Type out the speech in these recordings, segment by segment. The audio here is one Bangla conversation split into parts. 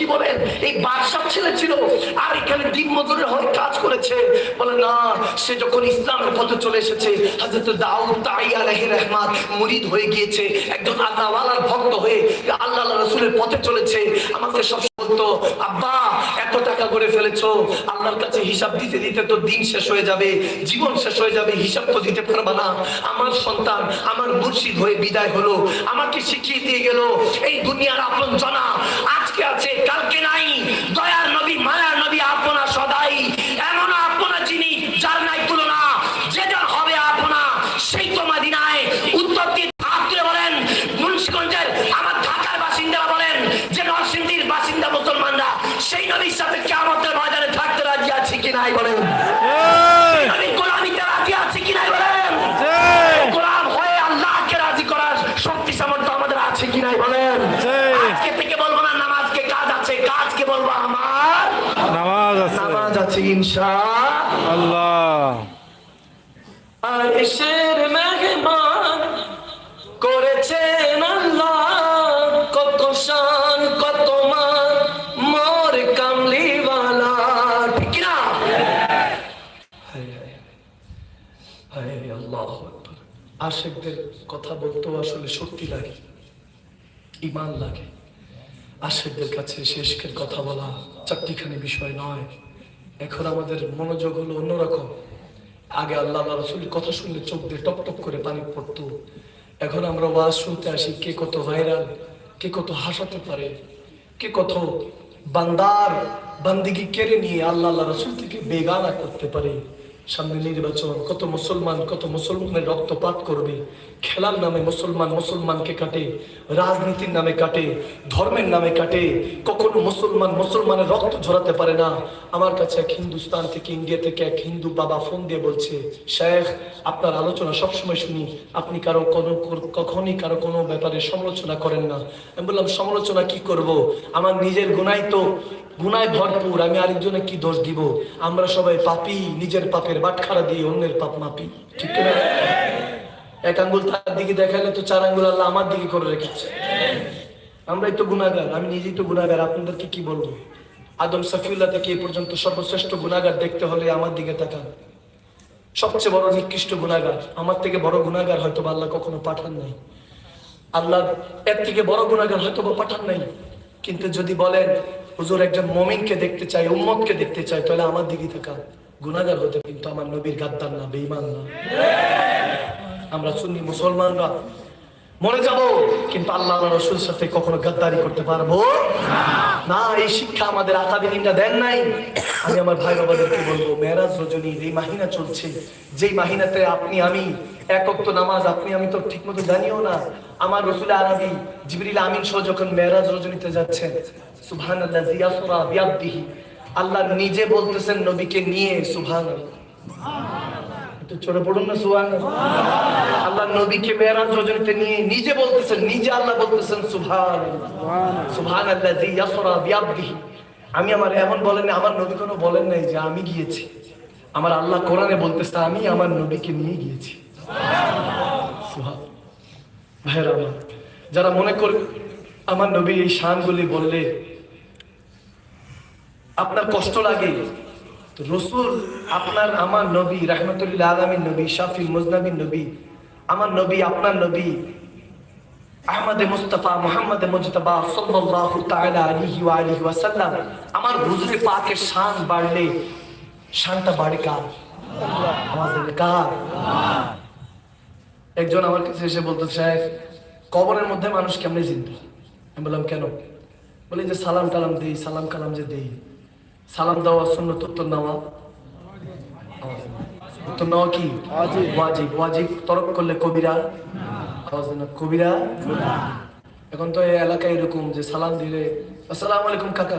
কি বলেন? এই বাদশাহ ছেলে ছিল আর এখানে দিন মজুরের হয়ে কাজ করেছে। বলে, না, সে যখন ইসলামের পথে চলে এসেছে হাজরত দাউদ তাই আলহি রহমাত মুরিদ হয়ে গিয়েছে। একজন আল্লাহওয়ালার ভক্ত হয়ে আল্লাহ রসুলের পথে চলেছে। আমাকে সব বলতো, আব্বা, এত টাকা করে ফেলেছো। আল্লাহর কাছে হিসাব দিতে দিতে তো দিন শেষ হয়ে যাবে, জীবন শেষ হয়ে যাবে, হিসাব তো দিতে পারবা না। আমার সন্তান, আমার মুর্শিদ হয়ে বিদায় হলো। আমাকে শিখিয়ে দিয়ে গেল, এই দুনিয়ার আপন জনা আজকে আছে, কালকে নাই। দয়ার নবী, মায়ার নবী আপনা সদাই। এমন আপনা যিনি, যার নাই তুলনা, যে যার হবে আপনা সেই তো মাদিনায়। উত্তর দিয়ে তুলে বলেন, মুন্সিগঞ্জের আমার ঢাকার বাসিন্দারা বলেন যে নরসিংদীর বাসিন্দা মুসলমানরা, সেই নবীর সাথে কেমতের ময়দানে থাকতে রাজি আছে কি নাই বলেন। আছে আল্লাহ এসের মেহমান করেছেন আল্লাহ। কত শান, কত মান, মোর কামলিওয়ালা। ঠিক না আল্লাহ আশেকদের কথা বলতেও আসলে সত্যি লাগে ইমান লাগে। আশেকদের কাছে শেষকের কথা বলা চারটিখানি বিষয় নয়। এখন আমাদের মনোযোগ হলো অন্যরকম। আগে আল্লাহ রসুল কথা শুনলে চোখ দিয়ে টপ টপ করে পানি পড়তো। এখন আমরা ওয়াজ শুনতে আসি, কে কত ভাইরাল, কে কত হাসাতে পারে, কে কত বান্দার বান্দিগি কেড়ে নিয়ে আল্লাহ আল্লাহ রসুল থেকে বেগানা করতে পারে। সামনে নির্বাচন, কত মুসলমান, কত মুসলমানের রক্তপাত করবে, খেলার নামে মুসলমান মুসলমানকে কাটে, রাজনীতির নামে কাটে, ধর্মের নামে কাটে, কখনো মুসলমান মুসলমানের রক্ত ঝরাতে পারে না। আমার কাছে এক হিন্দুস্তান থেকে, ইন্ডিয়া থেকে এক হিন্দু বাবা ফোন দিয়ে বলছে, শেখ, আপনার আলোচনা সবসময় শুনি, আপনি কারও কোনো, কখনই কারও কোনো ব্যাপারে সমালোচনা করেন না। আমি বললাম, সমালোচনা কি করব? আমার নিজের গুনাই তো, গুনায় ভরপুর, আমি আরেকজনে কি দোষ দিব? আমরা সবাই পাপি, নিজের পাপের বাটখারা দিয়ে অন্যের পাপ মাপি, ঠিক না এক আঙ্গুল তার দিকে দেখালে তো চার আঙ্গুল আল্লাহ আমার দিকে করে রেখেছে। আমরাই তো গুণাগার আমি নিজেই তো গুণাগার আপনাদেরকে কি বলব? আদম সফিউল্লাহ থেকে এই পর্যন্ত সর্বশ্রেষ্ঠ গুণাগার দেখতে হলে আমার দিকে তাকান। সবচেয়ে বড় নিকৃষ্ট গুণাগার আমার থেকে বড় গুণাগার হয়তো আল্লাহ কখনো পাঠান নাই। আল্লাহ এর থেকে বড় গুণাগার হয়তো বা পাঠান নাই। কিন্তু যদি বলেন, হুজুর একজন মমিনকে দেখতে চাই, উম্মতকে দেখতে চাই, তাহলে আমার দিকে থাকা গুণাগার হতে কিন্তু আমার নবীর গাদ্দার না, বেঈমান না। আমরা সুন্নি মুসলমানরা মরে যাব, কিন্তু আল্লাহ রসুল সাথে কখনো গাদ্দারি করতে পারব না। এই শিক্ষা আমাদের আকাবিনীরা দেন নাই। আমি আমার ভাই বাবাদেরকে বলব, মেয়েরাজ রজনী এই মাহিনা চলছে, যেই মাহিনাতে আপনি, আমি একক তো নামাজ আপনি, আমি তো ঠিক মতো জানিও না। আমার রসুল আরবি জিবরিল আমিন সহ যখন মেয়েরাজ রজনীতে যাচ্ছেন সুবহান আল্লাহ জিয়াসুরা বিয়াব্দিহি আল্লাহ নিজে বলতেছেন নবীকে নিয়ে সুবহান একটু চড়ে পড়ুন না সুবহান আল্লাহ নবীকে মেয়েরাজ রজনীতে নিয়ে নিজে বলতেছেন নিজে আল্লাহ বলতেছেন সুবহান সুবহান আল্লাহ জিয়াসুরা বিয়াব্দিহি আমি আমার এমন বলেন না, আমার নবী কোনো বলেন নাই যে আমি গিয়েছি। আমার আল্লাহ কোরআনে বলতেছে আমি আমার নবীকে নিয়ে গিয়েছি। ভাইয়েরা যারা মনে করে আমার নবী এই শানগুলি বললে আপনার কষ্ট লাগে? রসুল আপনার আমার নবী রাহমাতুল্লাহ আলমীর নবী, শাফি মুজনাবির নবী, আমার নবী, আপনার নবী, আহমদে মুস্তাফা, মোহাম্মদ মুজতবা সাল্লাল্লাহু তাআলা আলিহি ওয়াসাল্লাম আমার হুজুরে পাকের শান বাড়লে শানটা বাড়ে কার? আমাদের কার? একজন আমার কাছে এসে বলতো, সাহেব, কবরের মধ্যে মানুষ কেমনে চিনতে আমি বললাম, কেন? বলে, যে সালাম টালাম দেই সালাম কালাম যে দেই সালাম দেওয়া শূন্য উত্তর নেওয়া। উত্তর নেওয়া কি? ওয়াজিব। ওয়াজিব তরক করলে কবিরা। কবিরা। এখন তো এই এলাকায় এরকম যে সালাম দিলে আসসালামু আলাইকুম কাকা।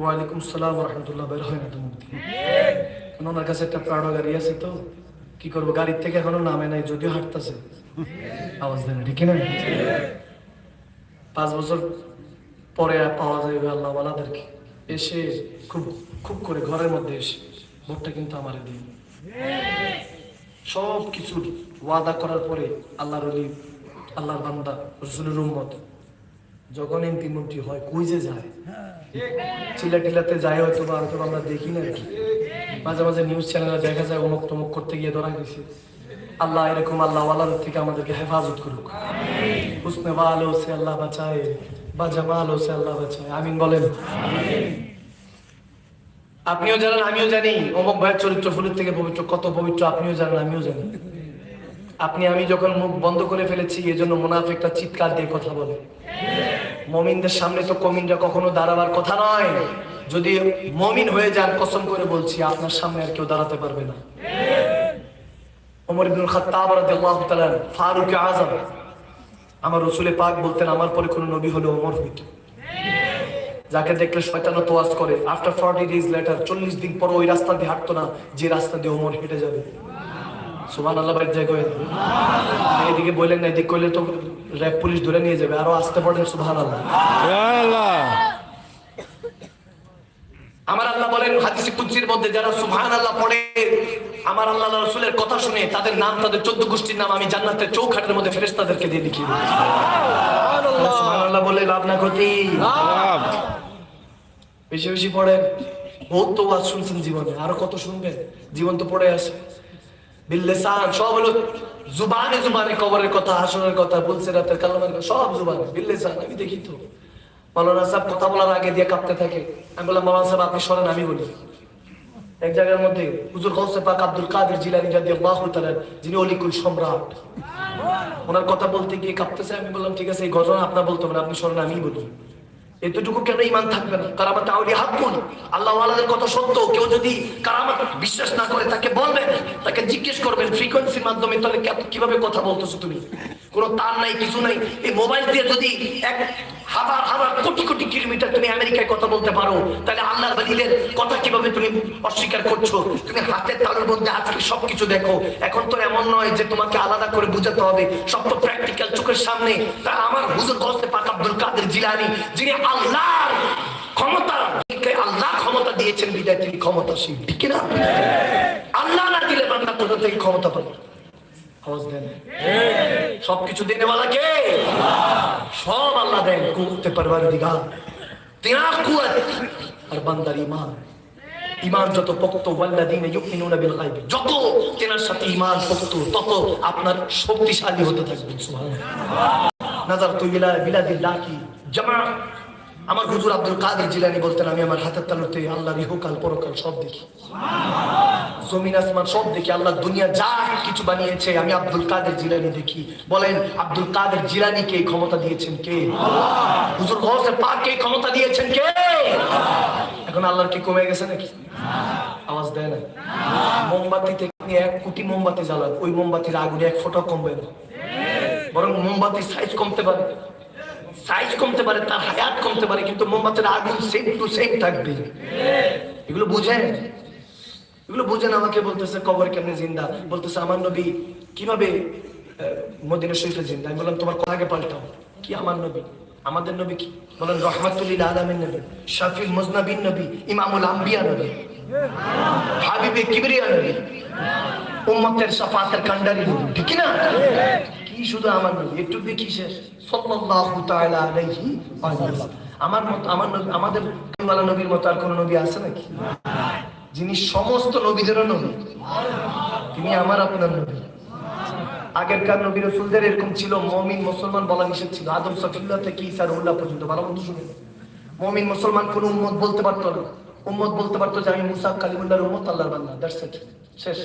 ওয়ালাইকুম সালাম রহমতুল্লাহ বের হয় না তো মুখ ওনার কাছে একটা প্রাড়ো গাড়ি আছে তো কি করব? গাড়ির থেকে এখনও নামে নাই যদিও হাঁটতেছে। আওয়াজ দেয় না ঠিক না পাঁচ বছর পরে পাওয়া যাবে আল্লাহ ওয়ালাদেরকে এসে খুব খুব করে ঘরের মধ্যে এসে ভোটটা কিন্তু আমার দিন সব কিছুর ওয়াদা করার পরে আল্লাহর অলি আল্লাহর বান্দা, রসুলের উম্মত, যখন এমপি হয়, কই যে যায়? চিল্লা টিল্লাতে যায় হয়তো বা আমরা দেখি না মাঝে মাঝে নিউজ চ্যানেলে দেখা যায় অমুক তমুক করতে গিয়ে ধরা গেছে। আল্লাহ এরকম আল্লাহ ওয়ালাদের থেকে আমাদেরকে হেফাজত করুক। হুসনে ভালো সে আল্লাহ বাঁচায় বা জামালো সে আল্লাহ বাঁচায়। আমিন বলেন। আপনিও জানেন আমিও জানি। অমুক ভাইয়ের চরিত্র ফুলের থেকে পবিত্র কত পবিত্র আপনিও জানেন আমিও জানি। আপনি আমি যখন মুখ বন্ধ করে ফেলেছি এজন্য মুনাফিকটা চিৎকার দিয়ে কথা বলে। মমিনদের সামনে তো কমিনরা কখনো দাঁড়াবার কথা নয়। যদি মমিন হয়ে যান কসম করে বলছি আপনার সামনে আর কেউ দাঁড়াতে পারবে না। ওমর ইবনুল খাত্তাব রাদিয়াল্লাহু তাআলা ফারুক আযম আমার রসুলে পাক বলতেন আমার পরে কোনো নবী হলে ওমর হইতো। যাকে দেখলে শয়তানও তোয়াজ করে আফটার ফর্টি ডেজ লেটার চল্লিশ দিন পর ওই রাস্তা দিয়ে হাঁটতো না যে রাস্তা দিয়ে ওমর হেঁটে যাবে। সুবান আল্লাহ বাইর জায়গায় এদিকে বললেন না এদিক করলে তো র্যাব পুলিশ ধরে নিয়ে যাবে আরও আসতে পড়েন সুবহান আল্লাহ আমার আল্লাহ বলেন হাদিসে কুদসির মধ্যে যারা সুবহান আল্লাহ পড়ে আমার আল্লাহ রাসূলের কথা শুনে তাদের নাম তাদের চোদ্দ গোষ্ঠীর নাম আমি জান্নাতের চৌখাটের মধ্যে ফেরেশতাদেরকে দিয়ে লিখি সুবহান আল্লাহ বলে লাভ না ক্ষতি। বেশি বেশি পড়েন। বহুত তো ওয়াজ শুনছেন জীবনে আরও কত শুনবেন? জীবন তো পড়ে আছে। বিল্লেসান সব হলো জুবানে জুবানে কবরের কথা হাসনের কথা বলছে রাতের কালামের কথা সব জুবানে। বিল্লেসান আমি দেখি তো। মৌলানা সাহেব কথা বলার আগে দিয়ে কাঁপতে থাকে। আমি বললাম মৌলানা সাহেব আপনি সরেন আমি বলি। এক জায়গার মধ্যে হুজুর গৌসে পাক আব্দুল কাদের জিলানি রাদিয়াল্লাহু তাআলা, যিনি অলিকুল সম্রাট। ওনার কথা বলতে গিয়ে কাঁপতেছে আমি বললাম, ঠিক আছে, এই ঘটনা আপনার বলতে হবে আপনি সরেন আমি বলি। এতটুকু কেন ইমান থাকবে না? হাক্কুন আল্লাহ ওয়ালাদের কথা সত্য। কেউ যদি বিশ্বাস না করে তাকে বলবেন, তাকে জিজ্ঞেস করবেন ফ্রিকোয়েন্সির মাধ্যমে তাহলে কীভাবে কথা বলতেছো তুমি? কোনো তার নাই, কিছু নাই। এই মোবাইল দিয়ে যদি এক হাজার হাজার কোটি কোটি কিলোমিটার তুমি আমেরিকায় কথা বলতে পারো। তাহলে আল্লাহর বালিলের কথা কীভাবে তুমি অস্বীকার করছ? তুমি হাতের তালুর মধ্যে আজকে সবকিছু দেখো। এখন তো এমন নয় যে তোমাকে আলাদা করে বুঝাতে হবে। সব তো প্র্যাকটিক্যাল চোখের সামনে। তা আমার হুজুর গস্তে পাক আব্দুল কাদের জিলানি, যিনি আল্লাহর ক্ষমতা আল্লাহ ক্ষমতা দিয়েছেন, বিদায় তিনি ক্ষমতাশীল। ঠিক না আল্লাহ না দিলে বান্দা কোথা থেকে ক্ষমতা পাবে? আওয়াজ দেন দেনে কে? সব আল্লাহ দেন পারবার কুয়াত আর বান্দার ইমান ইমান যত পোক্ত ইউমিনুনা বিল যত তেনার সাথে ইমান তত আপনার শক্তিশালী হতে থাকবে, সুবহানাল্লাহ। নাজার তুই বিলা বিলাদিল্লাহ কি জামা আমার হুজুর আব্দুল কাদের জিলানি বলতেন, আমি আমার হাতের তালুতে আল্লাহর ইহকাল, পরকাল সব দেখি। জমিন, আসমান সব দেখি, আল্লাহ দুনিয়া যা কিছু বানিয়েছে, আমি আব্দুল কাদের জিলানি দেখি। বলেন, আব্দুল কাদের জিলানিকে এই ক্ষমতা দিয়েছেন কে? হুজুর গৌসে পাককে এই ক্ষমতা দিয়েছেন কে? এখন আল্লাহর কি কমে গেছে নাকি? আওয়াজ দেয় না। মোমবাতি থেকে এক কোটি মোমবাতি জ্বালান, ওই মোমবাতির আগুনে এক ফোঁটা কমবে না। বরং মোমবাতির সাইজ কমতে পারে। সাইজ কমতে পারে, তার হায়াত কমতে পারে, কিন্তু মোমবাতির আগুন সেম টু সেম থাকবে। এগুলো বুঝেন? এগুলো বুঝেন আমাকে বলতেছে, কবর কেমনে জিন্দা? বলতেছে, আমার নবী কীভাবে মদিনা শরীফে জিন্দা? আমি বললাম, তোমার কথাকে পাল্টাও। কি আমার নবী? আমাদের নবী কি? বলেন, রহমাতুল্লিল আলমের নবী শাফিল মুজনাবিন নবী, ইমামুল আম্বিয়া নবী, হাবিবে কিবরিয়া নবী, উম্মতের সাফাতের কান্ডারি নবী। ঠিক না? কি শুধু আমার নবী, একটু দেখি শেষ সাল্লাল্লাহু তাআলা আলাইহি ওয়া সাল্লাম আমার মত, আমার নবী, আমাদের কামওয়ালা নবীর মতো আর কোন নবী আছে নাকি? যিনি সমস্ত নবীদেরও নবী, তিনি আমার আপনার নবী। আগেরকার নবী রসুলদের এরকম ছিল, মমিন মুসলমান বলা নিষেধ ছিল। আদম সফিল্লা থেকে ইসার উল্লাহ পর্যন্ত, ভালো মন্দ শুনে মমিন মুসলমান কোন উম্মত বলতে পারতো না। উম্মত বলতে পারতো যে আমি মুসা কালিমুল্লাহর উম্মত, আল্লাহর বান্দা, দ্যাটস ইট। শেষ।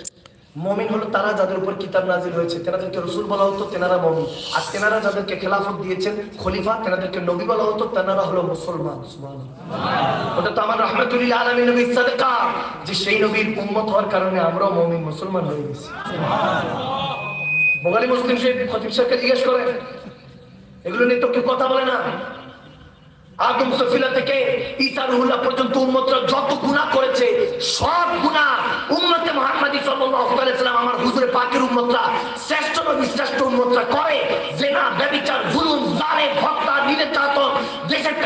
মমিন হলো তারা যাদের উপর কিতাব নাজিল হয়েছে। তেনাদেরকে রসুল বলা হতো তেনারা মমিন। আর তেনারা যাদেরকে খেলাফত দিয়েছেন, খলিফা, তেনাদেরকে নবী বলা হতো, তেনারা হলো মুসলমান। ওটা তো আমার রহমতুল্লাহ আলমী নবীর সাদকা। যে সেই নবীর উম্মত হওয়ার কারণে আমরাও মমিন, মুসলমান হয়ে গেছি। বোগালি মুসলিম শরীফ খতিব সাহেবকে জিজ্ঞেস করে এগুলো নিয়ে তো কেউ কথা বলে না? আদম সফিলা থেকে ঈসা রুহুল্লাহ পর্যন্ত উম্মতরা যত গুনাহ করেছে, সব আমার হুজুরে পাখির উন্মতরা শ্রেষ্ঠ নবী শ্রেষ্ঠ উন্মতরা করে জেনা না জুলুম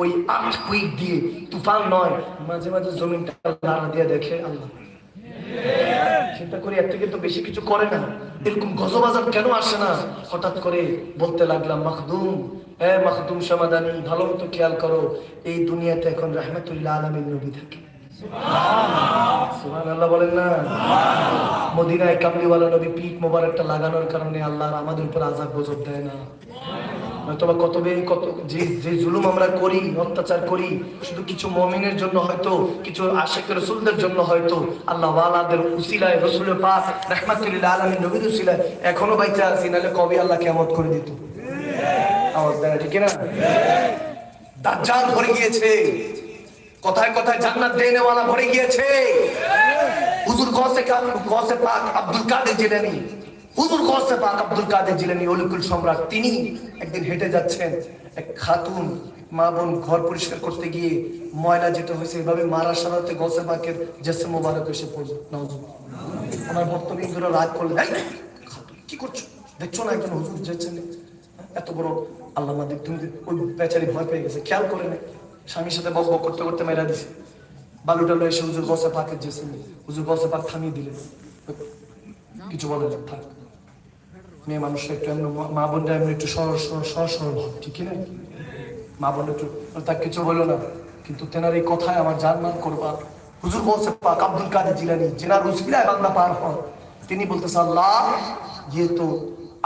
ওই আট কুইক দিয়ে তুফান নয়, মাঝে মাঝে জমিনটা লাড়া দিয়ে দেখে আল্লাহ। চিন্তা করি, এর থেকে তো বেশি কিছু করে না। এরকম গজবাজার কেন আসে না? হঠাৎ করে বলতে লাগলাম, মাখদুম, এ মাখদুম সমাদানি, ভালো মতো খেয়াল করো, এই দুনিয়াতে এখন রহমতুল্লাহ আলমীর নবী থাকে। মদিনায় কামলিওয়ালা নবী পিঠ মোবারকটা লাগানোর কারণে আল্লাহ আমাদের উপর আজাব গজব দেয় না। হয়তোবা কত কত যে যে জুলুম আমরা করি, অত্যাচার করি, শুধু কিছু মমিনের জন্য হয়তো, কিছু আশেখ রসুলদের জন্য হয়তো, আল্লাহ ওয়ালাদের উসিলায়, রসুল পাক রহমাতুল্লাহ আলমী নবীর উসিলায় এখনও বাইচা আছি, নাহলে কবে আল্লাহ কেমত করে দিত? আওয়াজ দেয় ঠিক না দাজ্জাল ভরে গিয়েছে। কথায় কথায় জান্নাত দেনেওয়ালা ভরে গিয়েছে। হুজুর গসে গসে পাক আব্দুল কাদের জিলানি হুজুর গসে পাক আব্দুল কাদের জিলানি অলিকুল সম্রাট, তিনি একদিন হেঁটে যাচ্ছেন, এক খাতুন, মা বোন ঘর পরিষ্কার করতে গিয়ে ময়লা যেতে হয়েছে, এভাবে মারা সারাতে গসে পাকের জেসে মোবারক এসে পড়ল। আমার ভক্তবৃন্দরা রাগ করলেন কি করছ? দেখছ না একজন হুজুর যেছেন এত বড় আল্লাহ মাদিক তুমি ওই বেচারি ভয় পেয়ে গেছে, খেয়াল করে নে। স্বামীর সাথে বক বক করতে করতে মেরা দিছে। বালুটা লয়ে এসে হুজুর বসে পাকের যে হুজুর বসে পাক থামিয়ে দিলেন। কিছু বলে থাক। মেয়ে মানুষের একটু এমনি মা বোনরা এমনি একটু সরল সরল সরল সরল হয় ঠিক না মা বোন একটু তার কিছু বললো না কিন্তু তেনার এই কথায় আমার জান মান করবা হুজুর বলছে পাক আব্দুল কাদের জিলানি যেনার উসিলায় বাংলা পার হয় তিনি বলতেছে আল্লাহ ये तो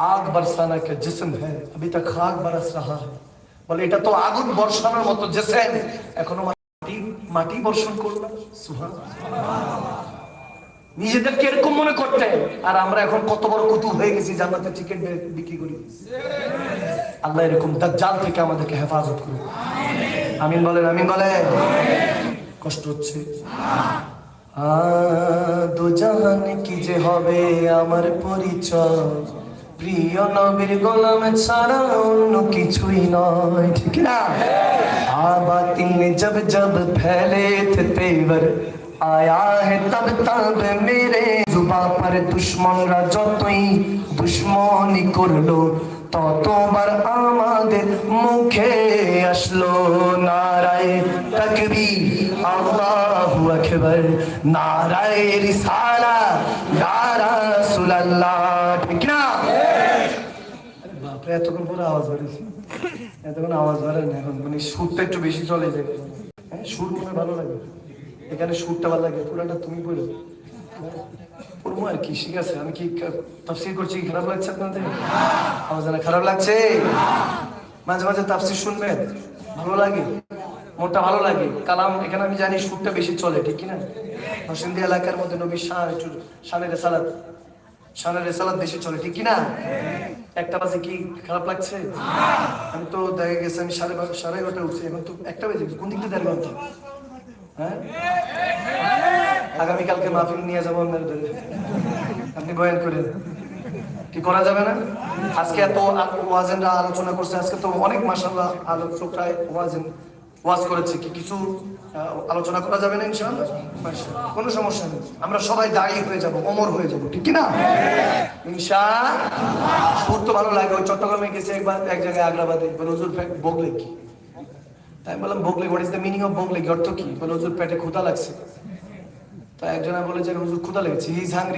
आग बरसाना का जिस्म है अभी तक खाक बरस रहा है বলে এটা তো আগুন বর্ষানোর মতো জেসেন এখনো মাটি মাটি বর্ষণ করলো সুবহান নিজেদেরকে এরকম মনে করতে আর আমরা এখন কত বড় কুতু হয়ে গেছি জান্নাতের টিকিট বিক্রি করি আল্লাহ এরকম দাজ্জাল থেকে আমাদেরকে হেফাজত করুন আমিন বলেন আমিন বলেন কষ্ট হচ্ছে আ, দু জাহান কি যে হবে আমার পরিচয় প্রিয় নবীর গোলাম ছাড়া অন্য কিছুই নয় ঠিক না आबातिन जब जब फैले थे तेवर आया है तब तब मेरे जुबा पर দুশ্মনরা যতই দুশ্মনী করলো ততবার আমাদের মুখে আসলো নারায় তকবীর আল্লাহু আকবার নারায় রিসালা ইয়া রাসূলুল্লাহ ঠিক না বাপরে এতক্ষণ পরে আওয়াজ বেড়েছে এতক্ষণ আওয়াজ বেড়ে না এখন মানে সুরটা একটু বেশি চলে যায় হ্যাঁ সুর মনে ভালো লাগে এখানে সুরটা ভালো লাগে, পুরাটা তুমি বলো পড়ব আর কি, ঠিক আছে, আমি কি তাফসির করছি কি খারাপ লাগছে আপনাদের? আওয়াজ না খারাপ লাগছে? মাঝে মাঝে তাফসির শুনবেন, ভালো লাগে, মনটা ভালো লাগে। কালাম, এখানে আমি জানি সুরটা বেশি চলে, ঠিক কি না নরসিংদী এলাকার মধ্যে নবীর শাহ শানের সালাদ শানের রেসালাত বেশি চলে, ঠিক কি না একটা বাজে কি খারাপ লাগছে? আমি তো দেখা গেছে, আমি সাড়ে সাড়ে এগারোটা উঠছি, এখন তো একটা বেজে। কোন দিক দিয়ে দেড় ঘণ্টা হ্যাঁ? আগামীকালকে মাহফিল নিয়ে যাব আপনার আপনি বয়ান করেন। কি করা যাবে না? আজকে এত ওয়াজেনরা আলোচনা করছে, আজকে তো অনেক মাসাল্লাহ আলোচকরা ওয়াজেন ওয়াজ করেছে। কি কিছু আলোচনা করা যাবে না ইনশাআল্লাহ। কোনো সমস্যা নেই। আমরা সবাই দাঁড়িয়ে হয়ে যাব অমর হয়ে যাব, ঠিক না ইনশা সুর তো ভালো লাগে, ওই চট্টগ্রামে গেছে একবার, এক জায়গায় আগ্রাবাদে। হুজুর বগলে কি? তাই বললাম বগলে what is the meaning of অর্থ কি? বলে, হুজুর, পেটে ক্ষুধা লাগছে। তাই একজনে বলে যে, হুজুর, ক্ষুধা লেগেছে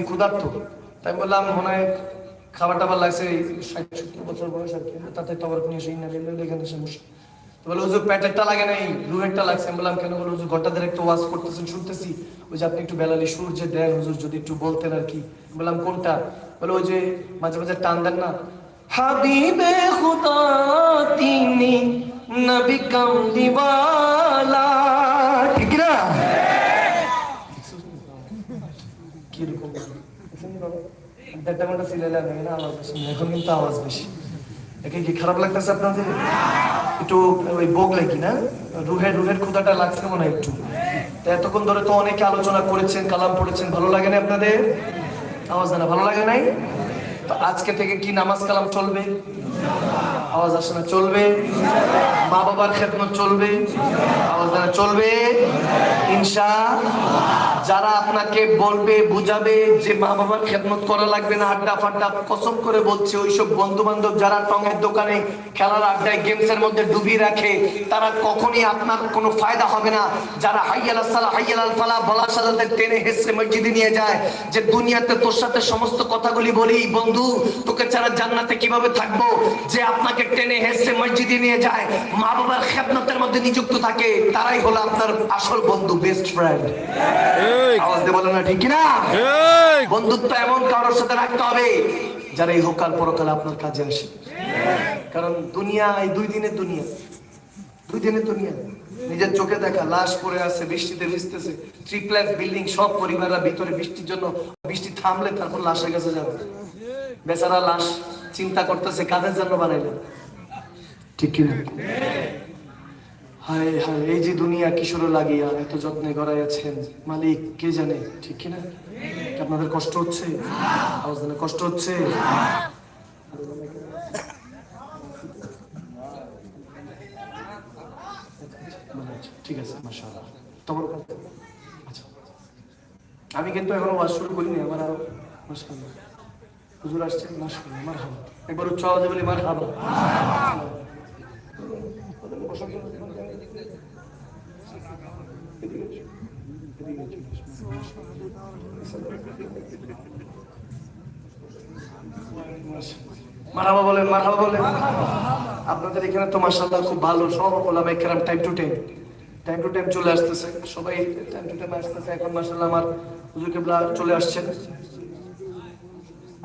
ক্ষুধার্ত। তাই বললাম, মনে হয় খাবার টাবার লাগছে ষাট, সত্তর বছর বয়স আর কি, তাতে নিয়ে সেই না এখানে তো বলে, হুজুর লাগে নাই রুহেরটা লাগছে। আমি বললাম, কেন? বলে, হুজুর ঘরটাদের একটু ওয়াজ করতেছেন, শুনতেছি। ওই যে আপনি একটু বেলালি সুর যে দেন, হুজুর, যদি একটু বলতেন আর কি। বললাম, কোনটা? বলে, ওই যে মাঝে মাঝে টান দেন না। হাবিবে খুদা তিনি নবী ঠিক আওয়াজ বেশি এখন কিন্তু আওয়াজ বেশি। কি খারাপ লাগতেছে আপনাদের? একটু ওই বোক লাগি না? লাগছে মনে একটু। এতক্ষণ ধরে তো অনেকে আলোচনা করেছেন, কালাম পড়েছেন। ভালো লাগে না আপনাদের? আওয়াজ না, ভালো লাগে নাই? তো আজকে থেকে কি নামাজ কালাম চলবে? আওয়াজ আসে না চলবে। মা বাবার খেদমত চলবে। আওয়াজ না চলবে। ইনশা, যারা আপনাকে বলবে, বুঝাবে যে মা বাবার খেদমত করা লাগবে না, আড্ডা ফাড্ডা কসম করে বলছে, ওইসব বন্ধু বান্ধব যারা টঙের দোকানে খেলার আড্ডায় গেমসের মধ্যে ডুবিয়ে রাখে, তারা কখনই আপনার কোনো ফায়দা হবে না। যারা হাইয়াল সালা হাইয়াল আল ফালা বলার সাথে টেনে হেসে মসজিদে নিয়ে যায়, যে দুনিয়াতে তোর সাথে সমস্ত কথাগুলি বলি, বন্ধু, তোকে ছাড়া জান্নাতে কীভাবে থাকব? যে আপনাকে টেনে হেসে মসজিদে নিয়ে যায়। মা বাবার খেদমতের মধ্যে নিযুক্ত থাকে। তারাই হলো আপনার আসল বন্ধু বেস্ট ফ্রেন্ড আওয়াজ দিয়ে বলে না ঠিক কি না এই। বন্ধুত্ব এমন কারোর সাথে রাখতে হবে যারা এই হোকাল পরকাল আপনার কাজে আসে। কারণ দুনিয়া এই দুই দিনের দুনিয়া। দুই দিনের দুনিয়া। নিজের চোখে দেখা লাশ পড়ে আছে বৃষ্টিতে ভিজতেছে ট্রিপ্লেক্স বিল্ডিং সব পরিবাররা ভিতরে বৃষ্টির জন্য বৃষ্টি থামলে তারপর লাশের কাছে যাবে। বেচারা লাশ চিন্তা করতেছে, কাদের জন্য বানাইলেন ঠিক কিনা? হায় হায়, এই যে দুনিয়া কিশোর লাগিয়া এত যত্নে গড়াই আছেন, মালিক কে জানে? ঠিক কিনা? আপনাদের কষ্ট হচ্ছে? আওয়াজ কষ্ট হচ্ছে? ঠিক আছে তোমার আচ্ছা। আমি কিন্তু এখনও ওয়াজ শুরু করিনি, আমার আরও মাশাআল্লাহ। হুজুর আসছেন, মাশাআল্লাহ, মারহাবা। একবার উচ্চ আওয়াজে বলি মারহাবা মারহাবা বলেন মারহাবা বলেন। আপনাদের এখানে তো মাশাআল্লাহ খুব ভালো, সব ওলামা একরাম time to time time to time চলে আসতেছে। সবাই টাইম টু টাইম আসতেছে। এখন মাশাআল্লাহ আমার হুজুর কেবলা চলে আসছেন।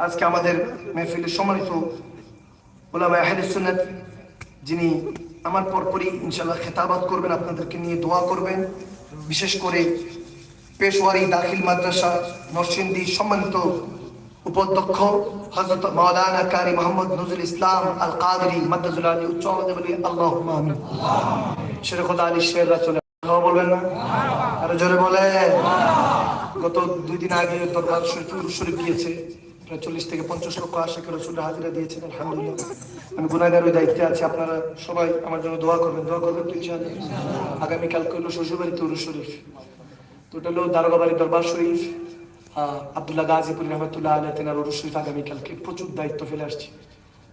আজকে আমাদের মেহফিলের সম্মানিত ওলামা আহলে সুন্নাত, যিনি আমার পরপরই ইনশাল্লাহ খেতাবাত করবেন, আপনাদেরকে নিয়ে দোয়া করবেন। বিশেষ করে পেশওয়ারি দাখিল মাদ্রাসা নরসিংদী সম্মানিত উপাধ্যক্ষ হযরত মাওলানা কারি মোহাম্মদ নজরুল ইসলাম আল কাদরি মাদ্রাজুল আলী উচ্চ আওয়াজে বলি আমিন। শের আলী শেররা চলে বলবেন না? আরও জোরে বলে গত দুই দিন আগে দরবার শরীফ গিয়েছে। প্রায় চল্লিশ থেকে পঞ্চাশ লক্ষ আশাকে রসুলের হাজিরা দিয়েছেন, আলহামদুলিল্লাহ। আমি গুনাগার ওই দায়িত্বে আছি, আপনারা সবাই আমার জন্য দোয়া করবেন দোয়া করবেন তো ইনশাআল্লাহ। আগামীকাল হলো শ্বশুরবাড়িতে উরুস শরীফ। তো ওটা হলো দারোগাবাড়ি দরবার শরীফ। আব্দুল্লাহ গাজীপুর রহমতুল্লাহ আল্লাহ তেনার উরুস শরীফ আগামীকালকে প্রচুর দায়িত্ব ফেলে আসছি।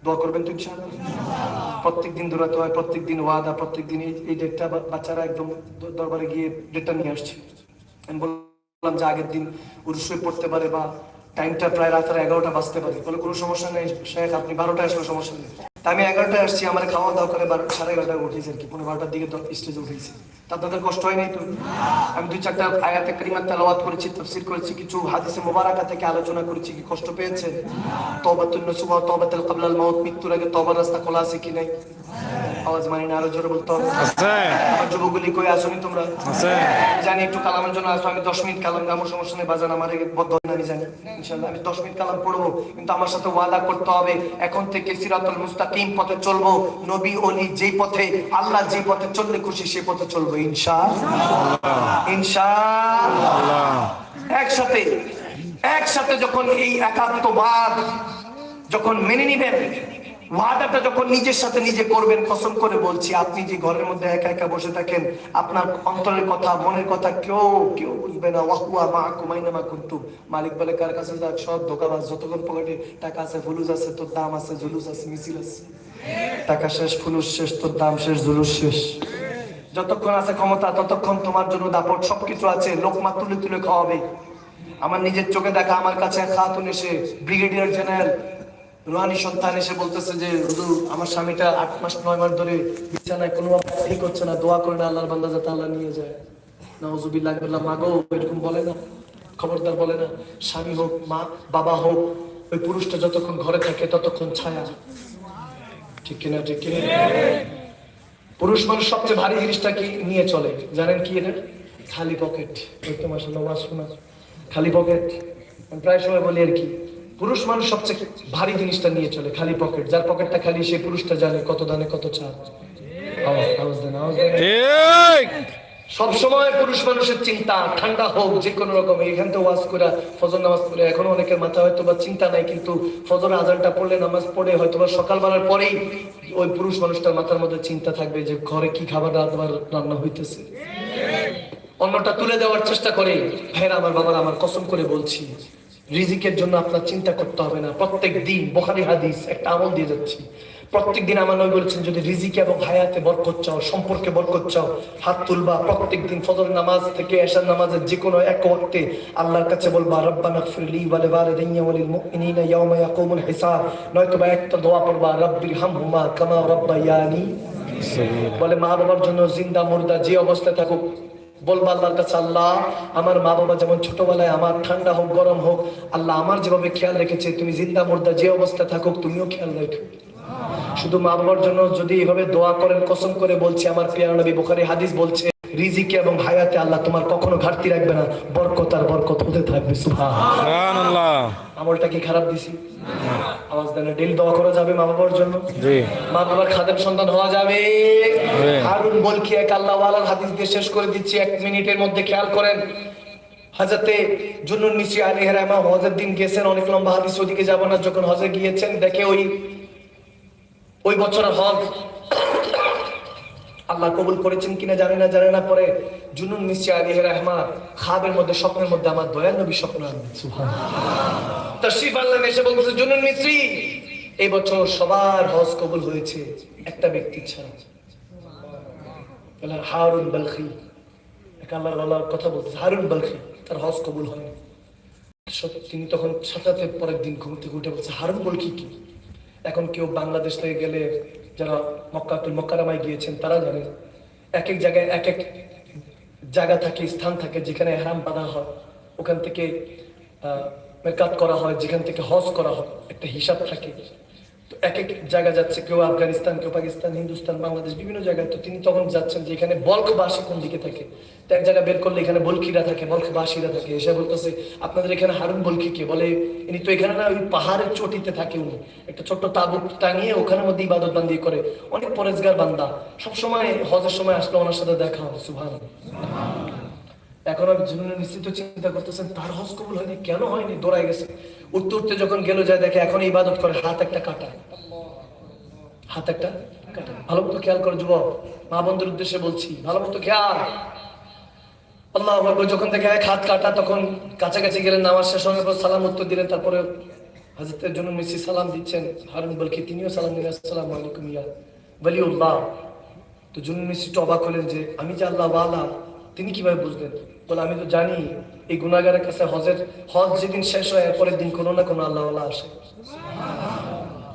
দোয়া করবেন তো ইনশাআল্লাহ। প্রত্যেক দিন দৌড়াতে হয়, প্রত্যেক দিন ওয়াদা, প্রত্যেক দিন এই- ডেটটা বাচ্চারা একদম দরবারে গিয়ে ডেটটা নিয়ে আসছে। আমি বললাম যে আগের দিন উরুসে পড়তে পারে বা টাইমটা প্রায় রাতের এগারোটা বাজতে পারে। বলে কোনো সমস্যা নেই, শেখ, আপনি বারোটায় আসলে সমস্যা নেই। আমি এগারোটায় আসছি আমার খাওয়া দাওয়া করে বারো সাড়ে এগারোটায় উঠেছি আর কি পনেরো বারোটার দিকে তো স্টেজে উঠেছি। তা আপনাদের কষ্ট হয় নাই তো? আমি দুই চারটা আয়াতে কারিমার তেলাওয়াত করেছি তফসির করেছি কিছু হাদিসে মোবারকা থেকে আলোচনা করেছি কি কষ্ট পেয়েছে তবাতুন নসুবা তবাতুল কাবলাল মাউত মৃত্যুর আগে তবার রাস্তা খোলা আছে কি নাই? আওয়াজ মানি না আরও জোরে বলতে? হবে আমার যুবকগুলি কই আসুনি তোমরা? জানি একটু কালামের জন্য আসব আমি দশ মিনিট কালাম আমার সমস্যা নেই বাজান আমার বদ্ধ আমি জানি। ইনশাল্লাহ আমি দশ মিনিট কালাম পড়ব কিন্তু আমার সাথে ওয়াদা করতে হবে। এখন থেকে সিরাতুল মুস্তাকিম পথে চলবো নবী অলি যে পথে আল্লাহ যে পথে চললে খুশি সে পথে চলবো ইনশা ইনশা একসাথে একসাথে যখন এই একাত্মবাদ যখন মেনে নিবেন ওয়াদাটা যখন নিজের সাথে নিজে করবেন, কসম করে বলছি, আপনি যে ঘরের মধ্যে একা একা বসে থাকেন, আপনার অন্তরের কথা, মনের কথা কেউ কেউ বুঝবে না। ওয়াহুয়া মা মা কুন্তু মালিক বলে, কার কাছে যাক সব ধোকাবাজ যতক্ষণ পকেটে টাকা আছে আছে, তোর দাম আছে, জুলুস আছে, মিছিল আছে। টাকা শেষ, ফুলুস শেষ, তোর দাম শেষ, জুলুস শেষ। যতক্ষণ আছে ক্ষমতা, ততক্ষণ তোমার জন্য দাপট সবকিছু আছে লোকমা তুলে তুলে খাওয়াবে। আমার নিজের চোখে দেখা, আমার কাছে খাতুন এসে, ব্রিগেডিয়ার জেনারেল রোহানি সন্তান এসে বলতেছে যে, হুজুর, আমার স্বামীটা আট মাস, নয় মাস ধরে বিছানায় কোনো ঠিক হচ্ছে না। দোয়া করে না, আল্লাহর বান্দা যাতে আল্লাহ নিয়ে যায়। না হুজুবিল্লাহ বললাম, মাগো, এরকম বলে না। খবরদার বলে না। স্বামী হোক, মা, বাবা হোক, ওই পুরুষটা যতক্ষণ ঘরে থাকে ততক্ষণ ছায়া। ঠিক কিনা ঠিক কিনা? পুরুষ মানুষ সবচেয়ে ভারী জিনিসটা কি নিয়ে চলে? জানেন কি এটা? খালি পকেট। ওই তো মাসাল্লাহ ওয়াজ শোনা। খালি পকেট। প্রায় সময় বলি আর কি পুরুষ মানুষ সবচেয়ে ভারী জিনিসটা নিয়ে চলে খালি পকেট যার পকেটটা খালি সেই পুরুষটা জানে কত দানে কত চাপ দেন ঠিক। সবসময় পুরুষ মানুষের চিন্তা ঠান্ডা হোক যে কোনো রকম এখান থেকে ওয়াজ করে ফজর নামাজ পড়ে এখনও অনেকের মাথা হয়তো বা চিন্তা নাই কিন্তু ফজর আজানটা পড়লে নামাজ পড়ে হয়তো বা সকালবেলার পরেই ওই পুরুষ মানুষটার মাথার মধ্যে চিন্তা থাকবে যে ঘরে কি খাবার রাতবার রান্না হইতেছে। অন্যটা তুলে দেওয়ার চেষ্টা করে ভাইরা আমার বাবার আমার কসম করে বলছি রিজিকের জন্য আপনার চিন্তা করতে হবে না। প্রত্যেক দিন বোখারি হাদিস একটা আমল দিয়ে যাচ্ছি। প্রত্যেক দিন আমার নবী বলেছেন, যদি রিজিকে এবং হায়াতে বরকত চাও, সম্পর্কে বরকত চাও, হাত তুলবা। প্রত্যেক দিন ফজর নামাজ থেকে এশার নামাজের যে কোনো এক ওয়াক্তে আল্লাহর কাছে বলবা, রব্বানা ফিরলি ওয়ালি ওয়ালিদাইয়া ওয়ালিল মুমিনিনা ইয়াওমা ইয়াকুমুল হিসাব। নয়তো একটা দোয়া পড়বা, রব্বির হামহুমা কামা রাব্বায়ানি বলে মা বাবার জন্য জিন্দা, মুর্দা যে অবস্থায় থাকুক বলব আল্লাহর কাছে, আল্লাহ, আমার মা বাবা যেমন ছোটবেলায় আমার ঠান্ডা হোক, গরম হোক, আল্লাহ, আমার যেভাবে খেয়াল রেখেছে, তুমি জিন্দা মুর্দা যে অবস্থায় থাকুক, তুমিও খেয়াল রেখো। শুধু মা বাবার জন্য যদি এভাবে দোয়া করেন, কসম করে বলছি, আমার প্রিয় নবী বোখারি হাদিস বলছে রিজিকে এবং হায়াতে আল্লাহ তোমার কখনো ঘাটতি রাখবে না। বরকত আর বরকত হতে থাকবে সুবহানাল্লাহ। আমলটা কি খারাপ দিছি? আওয়াজ দেন ডেলি দোয়া করা যাবে মা বাবার জন্য? জি। মা বাবার খাদের সন্তান হওয়া যাবে। হারুন বলকি এক আল্লাহ ওয়ালার হাদিস দিয়ে শেষ করে দিচ্ছি এক মিনিটের মধ্যে খেয়াল করেন। হাজরতে জুনুন নিচি আলী হেরামা হজের দিন গেছেন অনেক লম্বা হাদিস ওদিকে যাব না যখন হজে গিয়েছেন দেখে ওই ওই বছরের হজ। আল্লাহ কবুল করেছেন কিনা জানে না জানে না। পরে জুনুন নিচি আলী হেরামা খাবের মধ্যে স্বপ্নের মধ্যে আমার দয়াল নবী স্বপ্ন তশরিফ আনলেন এসে বলতেছে জুনুন মিস্ত্রি এই বছর সবার হজ কবুল হয়েছে একটা ব্যক্তি ছাড়া। হারুন বালখি। আল্লাহর আল্লাহর কথা বলতেছে হারুন বালখি তার হজ কবুল হয়নি। তিনি তখন সাথে পরের দিন ঘুম থেকে উঠে বলছে হারুন বলখি কি? এখন কেউ বাংলাদেশ থেকে গেলে যারা মক্কাতুল মক্কারামায় গিয়েছেন, তারা জানে এক এক জায়গায় এক এক জায়গা থাকে, স্থান থাকে যেখানে হ্যারাম বাঁধা হয়। ওখান থেকে মেকাত করা হয়, যেখান থেকে হজ করা হয়, একটা হিসাব থাকে। এক এক জায়গা যাচ্ছে, কেউ আফগানিস্তান, কেউ পাকিস্তান, হিন্দুস্তান, বাংলাদেশ, বিভিন্ন জায়গায়। তো তিনি তখন যাচ্ছেন যে এখানে বলকবাসী কোন দিকে থাকে? তো এক জায়গায় বের করলে এখানে বলকিরা থাকে বলকবাসীরা থাকে। এসে বলতেছে, আপনাদের এখানে হারুন বলকি কে? বলে, ইনি তো এখানে না, ওই পাহাড়ের চটিতে থাকে উনি। একটা ছোট্ট তাবুক টাঙিয়ে ওখানের মধ্যে ইবাদত বান্দি করে। অনেক পরেজগার বান্দা। সবসময় হজের সময় আসলে ওনার সাথে দেখা হয় সুভান এখন আমি জন্য নিশ্চিত চিন্তা করতেছেন, তার হজ কবুল হয়নি, কেন হয়নি? দৌড়াই গেছে। উঠতে উঠতে যখন গেল, যায় দেখে এখন ইবাদত করে, হাত একটা কাটা। হাত একটা কাটা। ভালো মতো খেয়াল করো যুবক, মা বন্ধুর উদ্দেশ্যে বলছি, ভালো মতো খেয়াল। আল্লাহ যখন দেখে এক হাত কাটা, তখন কাছাকাছি গেলেন, নামাজ শেষ পর সালাম উত্তর দিলেন, তারপরে হাজরতের জন্য মিসি সালাম দিচ্ছেন। হারুন বলকি তিনিও সালাম দিলেন, আসসালামু আলাইকুম ইয়া বলিউল্লাহ তো জুনুন মিস্ত্রি একটু অবাক হলেন যে, আমি যে আল্লাহ ওয়ালা তিনি কীভাবে বুঝলেন? বলে আমি তো জানি এই গুনাগারের কাছে হজের হজ যেদিন শেষ হয় এরপরের দিন কোনো না কোনো আল্লাহ আসে।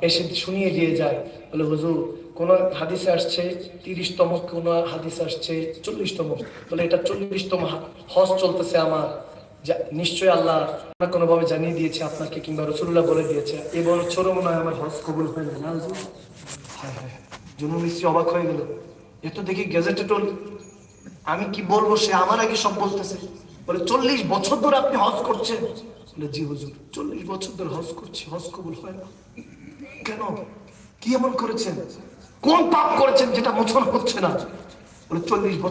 এসে শুনিয়ে দিয়ে যায়। বলে হুজুর কোন হাদিসে আসছে তিরিশতম কোন হাদিসে আসছে চল্লিশতম? বলে এটা চল্লিশতম হজ চলতেছে আমার। যা- নিশ্চয়ই আল্লাহ না কোনো ভাবে জানিয়ে দিয়েছে আপনাকে কিংবা রসুল্লাহ বলে দিয়েছে। ছোট মনে হয় আমার হজ কবুল হয়ে গেল। না হুজুর হ্যাঁ হ্যাঁ। জুনু মিস্ত্রি অবাক হয়ে গেল। এ তো দেখি গেজেটে টোল আমি কি বলব, সে আমার আগে সব বলতেছে। বলে, চল্লিশ বছর ধরে আপনি হজ করছেন? বলে, জি হুজুর, চল্লিশ বছর ধরে হজ করছি, হজ কবুল হয় না। কেন? কি এমন করেছেন? কোন পাপ করেছেন যেটা মোচন হচ্ছে না? বলে, চল্লিশ বছর